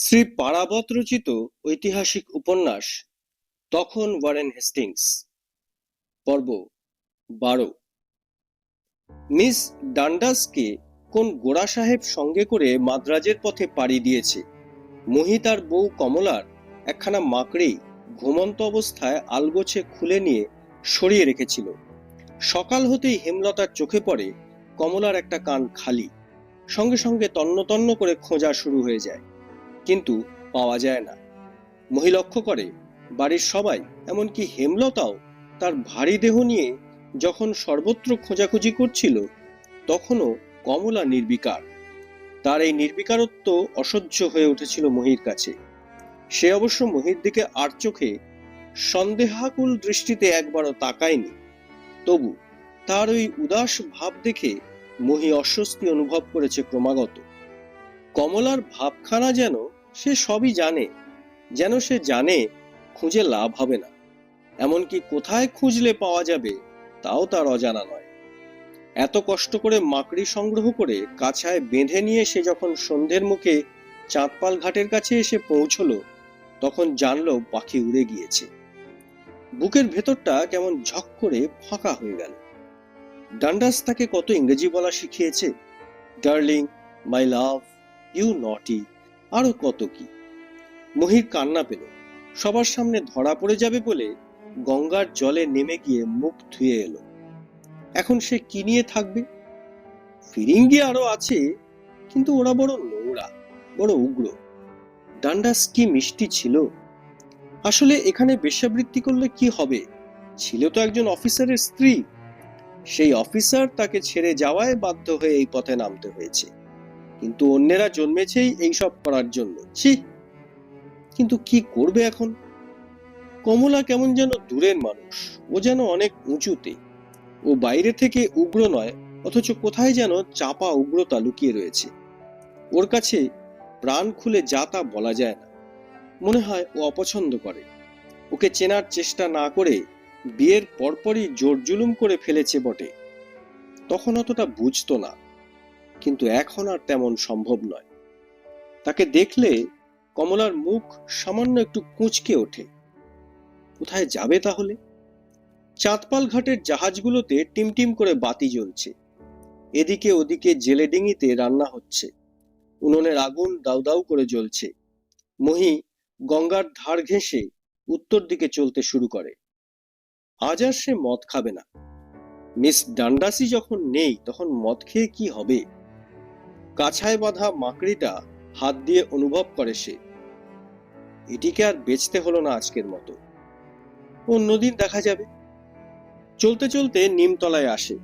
শ্রী পারাবত রচিত ঐতিহাসিক উপন্যাস তখন ওয়ারেন হেস্টিংস। পর্ব বারো। মিস ডান্ডাসকে কোন গোড়া সাহেব সঙ্গে করে মাদ্রাজের পথে পাড়ি দিয়েছে? মহিতার বউ কমলার একখানা মাকড়ি ঘুমন্ত অবস্থায় আলগোছে খুলে নিয়ে সরিয়ে রেখেছিল। সকাল হতেই হেমলতার চোখে পড়ে কমলার একটা কান খালি। সঙ্গে সঙ্গে তন্ন তন্ন করে খোঁজা শুরু হয়ে যায়। কিন্তু পাওয়া যায় না। মহি লক্ষ্য করে, বাড়ির সবাই, এমনকি হেমলতাও তার ভারী দেহ নিয়ে যখন সর্বত্র খোঁজাখুঁজি করছিল, তখনও কমলা নির্বিকার। তার এই নির্বিকারত্ব অসহ্য হয়ে উঠেছিল মহির কাছে। সে অবশ্য মহির দিকে আর চোখে সন্দেহাকুল দৃষ্টিতে একবারও তাকায়নি। তবু তার ওই উদাস ভাব দেখে মহি অস্বস্তি অনুভব করেছে ক্রমাগত। কমলার ভাবখানা যেন সে সবই জানে। যেন সে জানে, খুঁজে লাভ হবে না। এমনকি কোথায় খুঁজলে পাওয়া যাবে, তাও তার অজানা নয়। এত কষ্ট করে মাকড়ি সংগ্রহ করে কাছায় বেঁধে নিয়ে সে যখন সন্ধ্যের মুখে চাঁদপাল ঘাটের কাছে এসে পৌঁছলো, তখন জানলো পাখি উড়ে গিয়েছে। বুকের ভেতরটা কেমন ঝক করে ফাঁকা হয়ে গেল। ডান্ডাস তাকে কত ইংরেজি বলা শিখিয়েছে? ডার্লিং, মাই লাভ, ইউ নটি। আরও কত কি? মহির কান্না পেল। সবার সামনে ধরা পড়ে যাবে বলে গঙ্গার জলে নেমে গিয়ে মুখ ধুয়ে এলো। এখন সে কি নিয়ে থাকবে? ফিরিঙ্গি আরও আছে, কিন্তু ওরা বড় নোংরা, বড় উগ্র। ডান্ডাস কি মিষ্টি ছিল? আসলে এখানে বেশ্যাবৃত্তি করলে কি হবে? ছিল তো একজন অফিসারের স্ত্রী। সেই অফিসার তাকে ছেড়ে যাওয়ায় বাধ্য হয়ে এই পথে নামতে হয়েছে। কিন্তু অন্যেরা জন্মেছেই এইসব করার জন্য। ছি! কিন্তু কি করবে এখন? কমলা কেমন যেন দূরের মানুষ, ও যেন অনেক উঁচুতে। ও বাইরে থেকে উগ্র নয়, অথচ কোথায় যেন চাপা উগ্রতা লুকিয়ে রয়েছে। ওর কাছে প্রাণ খুলে যা তা বলা যায় না। মনে হয় ও অপছন্দ করে। ওকে চেনার চেষ্টা না করে বিয়ের পরপরই জোর জুলুম করে ফেলেছে বটে। তখন অতটা বুঝতো না। কিন্তু এখন আর তেমন সম্ভব নয়। তাকে দেখলে কমলার মুখ সামান্য একটু কুঁচকে ওঠে। কোথায় যাবে তাহলে? চাঁদপাল ঘাটের জাহাজগুলোতে টিমটিম করে বাতি জ্বলছে। এদিকে ওদিকে জেলে ডিঙিতে রান্না হচ্ছে। উনুনের আগুন দাউ দাউ করে জ্বলছে। মহি গঙ্গার ধার ঘেঁষে উত্তর দিকে চলতে শুরু করে। আজ আর সে মদ খাবে না। মিস ডান্ডাসি যখন নেই, তখন মদ খেয়ে কি হবে? কাছায় বাঁধা মাকড়িটা হাত দিয়ে অনুভব করে সে। এটিকে আর বেচতে হলো না আজকের মতো। অন্যদিন দেখা যাবে। চলতে চলতে নিমতলায় আসে।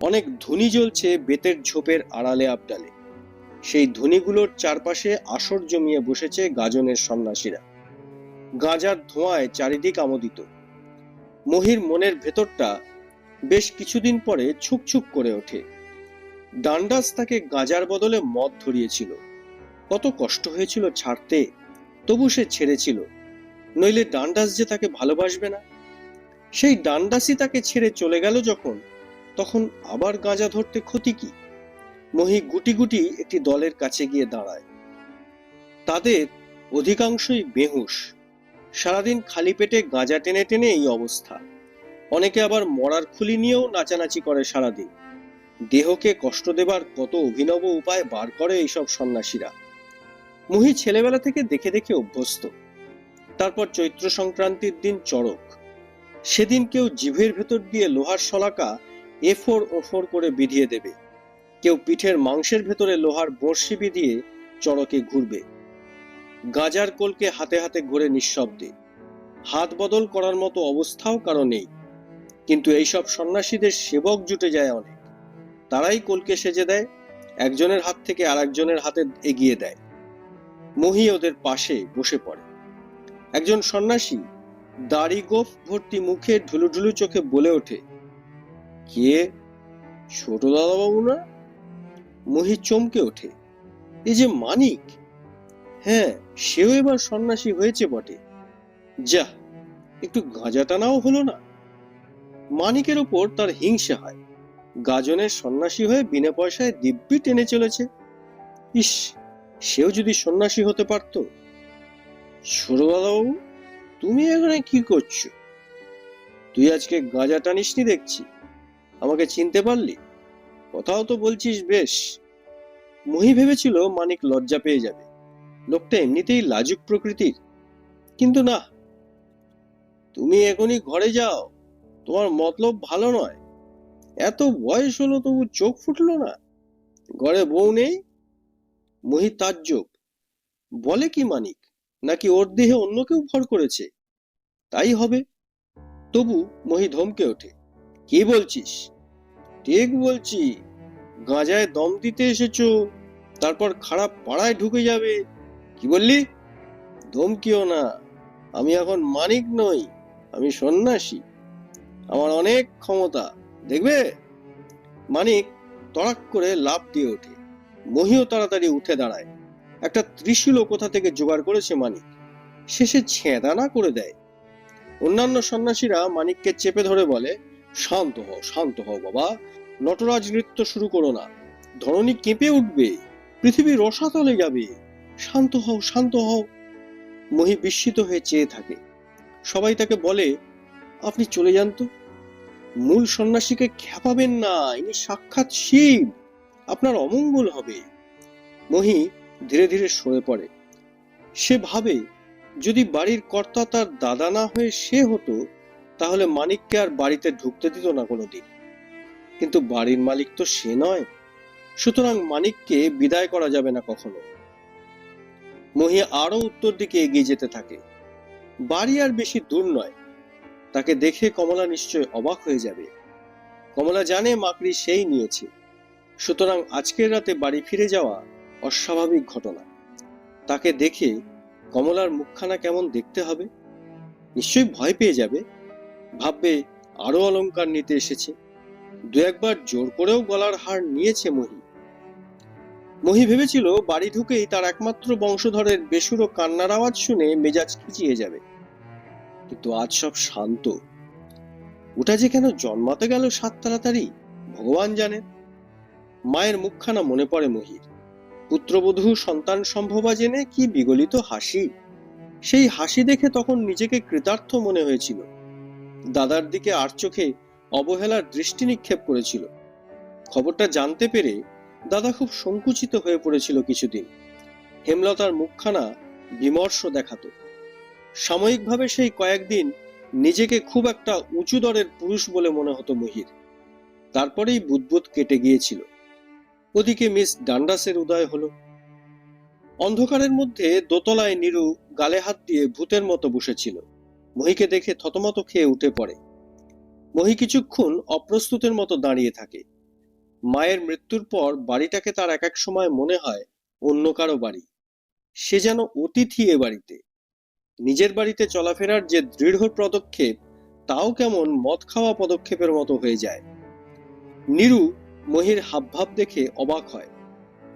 অনেক ধুনি জ্বলছে বেতের ঝোপের আড়ালে আবডালে। সেই ধুনিগুলোর চারপাশে আসর জমিয়ে বসেছে গাজনের সন্ন্যাসীরা। গাঁজার ধোঁয়ায় চারিদিক আমোদিত। মহির মনের ভেতরটা বেশ কিছুদিন পরে ছুকছুক করে ওঠে। ডান্ডাস তাকে গাঁজার বদলে মদ ধরিয়েছিল। কত কষ্ট হয়েছিল ছাড়তে, তবু সে ছেড়েছিল। নইলে ডান্ডাস যে তাকে ভালোবাসবে না। সেই ডান্ডাসই তাকে ছেড়ে চলে গেল যখন, তখন আবার গাঁজা ধরতে ক্ষতি কি? মহি গুটি গুটি একটি দলের কাছে গিয়ে দাঁড়ায়। তাদের অধিকাংশই বেহুশ। সারাদিন খালি পেটে গাঁজা টেনে টেনে এই অবস্থা। অনেকে আবার মরার খুলি নিয়েও নাচানাচি করে সারাদিন। দেহকে কষ্ট দেবার কত অভিনব উপায় বার করে এইসব সন্ন্যাসীরা। মুহি ছেলেবেলা থেকে দেখে দেখে অভ্যস্ত। তারপর চৈত্র সংক্রান্তির দিন চড়ক। সেদিন কেউ জিভের ভেতর দিয়ে লোহার শলাকা এফোর, ওফোর করে বিধিয়ে দেবে। কেউ পিঠের মাংসের ভেতরে লোহার বড়শি বিধিয়ে চড়কে ঘুরবে। গাজার কোলকে হাতে হাতে ঘুরে নিঃশব্দে। হাত বদল করার মতো অবস্থাও কারও নেই। কিন্তু এইসব সন্ন্যাসীদের সেবক জুটে যায় অনেক। তারাই কোলকে সেজে দেয়, একজনের হাত থেকে আরেকজনের হাতে এগিয়ে দেয়। মহি ওদের পাশে বসে পড়ে। একজন সন্ন্যাসী দাড়ি গোফ ভর্তি মুখে ঢুলুঢুলু চোখে বলে ওঠে, কে? ছোট দাদাবাবু না? মহি চমকে ওঠে এই যে মানিক? হ্যাঁ সেও এবার সন্ন্যাসী হয়েছে বটে। যা, একটু গাঁজা টানাও হলো না? মানিকের ওপর তার হিংসা হয়। গাজনের সন্ন্যাসী হয়ে বিনা পয়সায় দিব্যি টেনে চলেছে। ইস, সেও যদি সন্ন্যাসী হতে পারত। সুরবাবু তুমি এখানে কি করছ? তুই আজকে গাঁজা টানিসনি দেখছি। আমাকে চিনতে পারলি? কথাও তো বলছিস বেশ। মহি ভেবেছিল মানিক লজ্জা পেয়ে যাবে। লোকটা এমনিতেই লাজুক প্রকৃতির। কিন্তু না, তুমি এখনই ঘরে যাও। তোমার মতলব ভালো নয়। এত বয়স হলো তবু চোখ ফুটলো না? ঘরে বউ নেই? মহি তাজ্জব বলে কি মানিক? নাকি ওর দেহে অন্য কেউ ভর করেছে? তাই হবে। তবু মহি ধমকে ওঠে। কি বলছিস? ঠিক বলছি। গাঁজায় দম দিতে এসেছ। তারপর খারাপ পাড়ায় ঢুকে যাবে। কি বললি? ধমকিও না। আমি এখন মানিক নই। আমি সন্ন্যাসী। আমার অনেক ক্ষমতা। দেখবে? মানিক তড়াক করে লাভ দিয়ে ওঠে। মহিও তাড়াতাড়ি উঠে দাঁড়ায়। একটা ত্রিশূলও কোথা থেকে জোগাড় করেছে মানিক? শেষে ছেঁদা না করে দেয়। অন্যান্য সন্ন্যাসীরা মানিককে চেপে ধরে বলে, শান্ত হও শান্ত হও বাবা। নটরাজ নৃত্য শুরু করো না। ধরণী কেঁপে উঠবে। পৃথিবী রসাতলে যাবে। শান্ত হও শান্ত হও। মহি বিস্মিত হয়ে চেয়ে থাকে। সবাই তাকে বলে, আপনি চলে যান তো। মূল সন্ন্যাসীকে খেপাবেন না, ইনি সাক্ষাৎ শিব। আপনার অমঙ্গল হবে। মহি ধীরে ধীরে সরে পড়ে। সে ভাবে, যদি বাড়ির কর্তা তার দাদা না হয়ে সে হতো, তাহলে মানিককে আর বাড়িতে ঢুকতে দিত না কোনোদিন। কিন্তু বাড়ির মালিক তো সে নয়। সুতরাং মানিককে বিদায় করা যাবে না কখনো। মহি আরও উত্তর দিকে এগিয়ে যেতে থাকে। বাড়ি আর বেশি দূর নয়। তাকে দেখে কমলা নিশ্চয় অবাক হয়ে যাবে। কমলা জানে মাকড়ি সেই নিয়েছে। সুতরাং আজকের রাতে বাড়ি ফিরে যাওয়া অস্বাভাবিক ঘটনা। তাকে দেখে কমলার মুখখানা কেমন দেখতে হবে? নিশ্চয়ই ভয় পেয়ে যাবে। ভাববে, আরও অলংকার নিতে এসেছে। দু একবার জোর করেও গলার হার নিয়েছে মহি। মহি ভেবেছিল, বাড়ি ঢুকেই তার একমাত্র বংশধরের বেসুরো কান্নার আওয়াজ শুনে মেজাজ খিচিয়ে যাবে। কিন্তু আজ সব শান্ত। ওটা যে কেন জন্মাতে গেল সাত তাড়াতাড়ি, ভগবান জানেন মায়ের মুখখানা মনে পড়ে মহির। পুত্রবধূ সন্তান সম্ভবা জেনে কি বিগলিত হাসি। সেই হাসি দেখে তখন নিজেকে কৃতার্থ মনে হয়েছিল। দাদার দিকে আর চোখে অবহেলার দৃষ্টি নিক্ষেপ করেছিল। খবরটা জানতে পেরে দাদা খুব সংকুচিত হয়ে পড়েছিল কিছুদিন। হেমলতার মুখখানা বিমর্ষ দেখাতো। সাময়িকভাবে সেই কয়েকদিন নিজেকে খুব একটা উঁচু দরের পুরুষ বলে মনে হতো মহির। তারপরেই বুদবুদ কেটে গিয়েছিল। ওদিকে মিস ডান্ডাসের উদয় হলো। অন্ধকারের মধ্যে দোতলায় নিরু গালে হাত দিয়ে ভূতের মতো বসেছিল। মহিকে দেখে থতমত খেয়ে উঠে পড়ে। মহি কিছুক্ষণ অপ্রস্তুতের মতো দাঁড়িয়ে থাকে। মায়ের মৃত্যুর পর বাড়িটাকে তার এক এক সময় মনে হয় অন্য কারও বাড়ি। সে যেন অতিথি এ বাড়িতে। নিজের বাড়িতে চলাফেরার যে দৃঢ় পদক্ষেপ, তাও কেমন মদ খাওয়া পদক্ষেপের মতো হয়ে যায়। নিরু মহির হাবভাব দেখে অবাক হয়।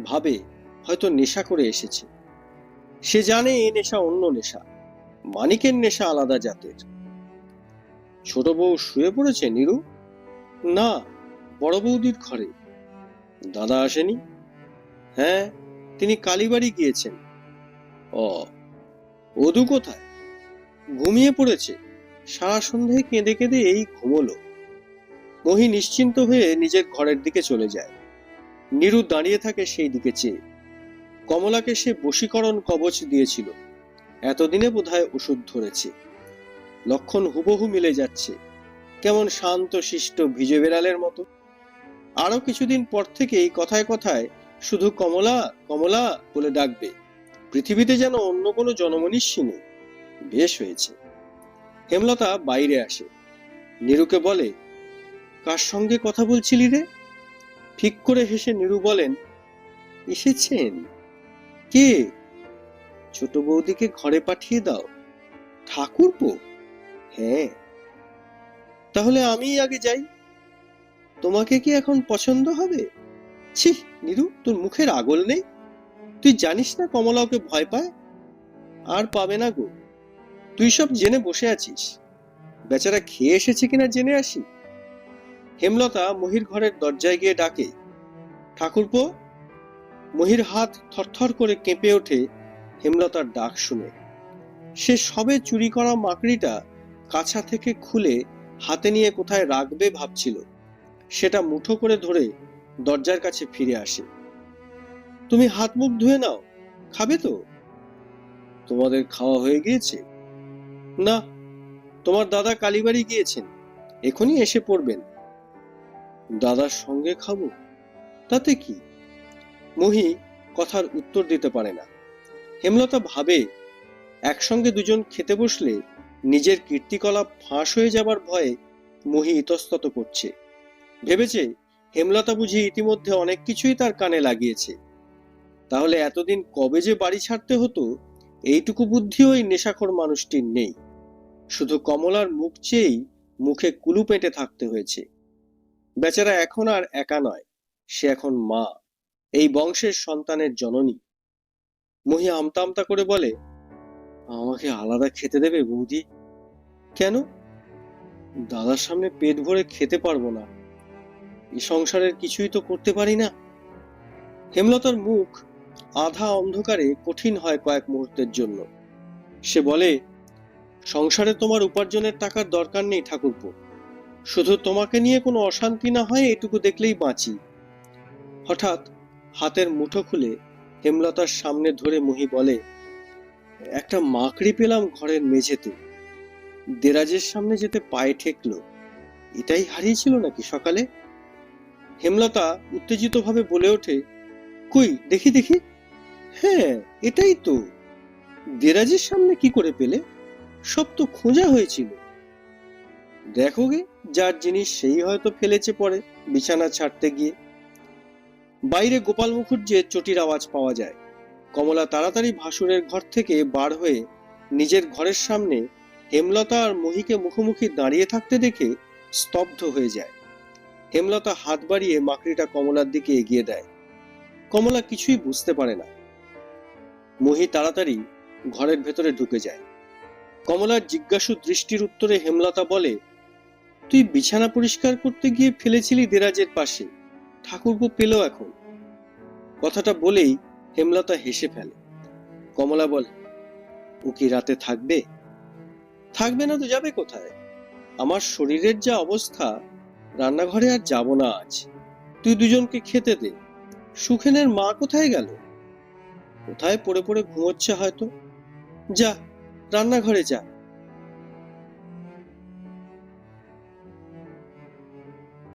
ভাবে, হয়তো নেশা করে এসেছে। সে জানে এ নেশা অন্য নেশা। মানিকের নেশা আলাদা জাতের। ছোট বউ শুয়ে পড়েছে, নিরু? না, বড় বৌদির ঘরে। দাদা আসেনি? হ্যাঁ তিনি কালীবাড়ি গিয়েছেন। ও অদু কোথায়? ঘুমিয়ে পড়েছে। সারা সন্ধে কেঁদে কেঁদে এই ঘুমলো। মহি নিশ্চিন্ত হয়ে নিজের ঘরের দিকে চলে যায়। নিরু দাঁড়িয়ে থাকে সেই দিকে চেয়ে। কমলাকে সে বশীকরণ কবচ দিয়েছিল। এতদিনে বোধহয় ওষুধ ধরেছে। লক্ষণ হুবহু মিলে যাচ্ছে। কেমন শান্ত, শিষ্ট, ভিজে বেড়ালের মতো। আরও কিছুদিন পর থেকেই কথায় কথায়, শুধু কমলা কমলা বলে ডাকবে। পৃথিবীতে যেন অন্য কোনো জনমনীষী নেই বেশ হয়েছে। হেমলতা বাইরে আসে। নিরুকে বলে, কার সঙ্গে কথা বলছিলি রে? ঠিক করে হেসে নিরু বলেন, এসেছেন। কে? ছোট বৌদিকে ঘরে পাঠিয়ে দাও। ঠাকুরপো? হ্যাঁ। তাহলে আমি আগে যাই। তোমাকে কি এখন পছন্দ হবে? ছি, নিরু, তোর মুখের আগল নেই। তুই জানিস না কমলা ওকে ভয় পায়? আর পাবে না গো। তুই সব জেনে বসে আছিস। বেচারা খেয়ে এসেছে কিনা জেনে আসি? হেমলতা মহির ঘরের দরজায় গিয়ে ডাকে, ঠাকুরপো। মহির হাত থরথর করে কেঁপে ওঠে হেমলতার ডাক শুনে। সে সবে চুরি করা মাকড়িটা কাছা থেকে খুলে হাতে নিয়ে কোথায় রাখবে ভাবছিল। সেটা মুঠো করে ধরে দরজার কাছে ফিরে আসে। তুমি হাত মুখ ধুয়ে নাও। খাবে তো? তোমাদের খাওয়া হয়ে গিয়েছে? না, তোমার দাদা কালীবাড়ি গিয়েছেন। এখনই এসে পড়বেন। দাদার সঙ্গে খাব? তাতে কি? মহি কথার উত্তর দিতে পারে না। হেমলতা ভাবে, একসঙ্গে দুজন খেতে বসলে নিজের কীর্তিকলাপ ফাঁস হয়ে যাবার ভয়ে মহি ইতস্তত করছে। ভেবেছে, হেমলতা বুঝি ইতিমধ্যে অনেক কিছুই তার কানে লাগিয়েছে। তাহলে এতদিন কবে যে বাড়ি ছাড়তে হতো, এইটুকু বুদ্ধি ওই নেশাখোর মানুষটির নেই। শুধু কমলার মুখ চেয়েই মুখে কুলু পেটে থাকতে হয়েছে। বেচারা এখন আর একা নয়, সে এখন মা, এই বংশের সন্তানের জননী। মহি আমতা আমতা করে বলে, আমাকে আলাদা খেতে দেবে বৌদি? কেন? দাদার সামনে পেট ভরে খেতে পারব না। এই সংসারের কিছুই তো করতে পারি না। হেমলতার মুখ আধা অন্ধকারে কঠিন হয় কয়েক মুহূর্তের জন্য। সে বলে, সংসারে তোমার উপার্জনের টাকার দরকার নেই ঠাকুরপো। শুধু তোমাকে নিয়ে কোনো অশান্তি না হয়, এটুকু দেখলেই বাঁচি। হঠাৎ হাতের মুঠো খুলে হেমলতার সামনে ধরে মহি বলে, একটা মাকড়ি পেলাম ঘরের মেঝেতে। দেরাজের সামনে যেতে পায়ে ঠেকলো। এটাই হারিয়েছিল নাকি সকালে? হেমলতা উত্তেজিতভাবে বলে ওঠে কই, দেখি দেখি। হ্যাঁ এটাই তো। দেরাজের সামনে কি করে পেলে? সব তো খোঁজা হয়েছিল। দেখো গে, যার জিনিস সেই হয়তো ফেলেছে পরে, বিছানা ছাড়তে গিয়ে। বাইরে গোপাল মুখুজ্জের চটির আওয়াজ পাওয়া যায়। কমলা তাড়াতাড়ি ভাসুরের ঘর থেকে বার হয়ে নিজের ঘরের সামনে হেমলতা আর মহিকে মুখোমুখি দাঁড়িয়ে থাকতে দেখে স্তব্ধ হয়ে যায়। হেমলতা হাত বাড়িয়ে মাকড়িটা কমলার দিকে এগিয়ে দেয়। কমলা কিছুই বুঝতে পারে না। মহি তাড়াতাড়ি ঘরের ভেতরে ঢুকে যায়। কমলার জিজ্ঞাসু দৃষ্টির উত্তরে হেমলতা বলে, তুই বিছানা পরিষ্কার করতে গিয়ে ফেলেছিলি দেরাজের পাশে। ঠাকুরপো পেল এখন। কথাটা বলেই হেমলতা হেসে ফেলে। কমলা বলে, ও কি রাতে থাকবে? থাকবে না তো, যাবে কোথায়? আমার শরীরের যা অবস্থা, রান্নাঘরে আর যাব না আজ। তুই দুজনকে খেতে দে। সুখেনের মা কোথায় গেল? কোথায় পড়ে পড়ে ঘুমোচ্ছে হয়তো? যা রান্নাঘরে যা।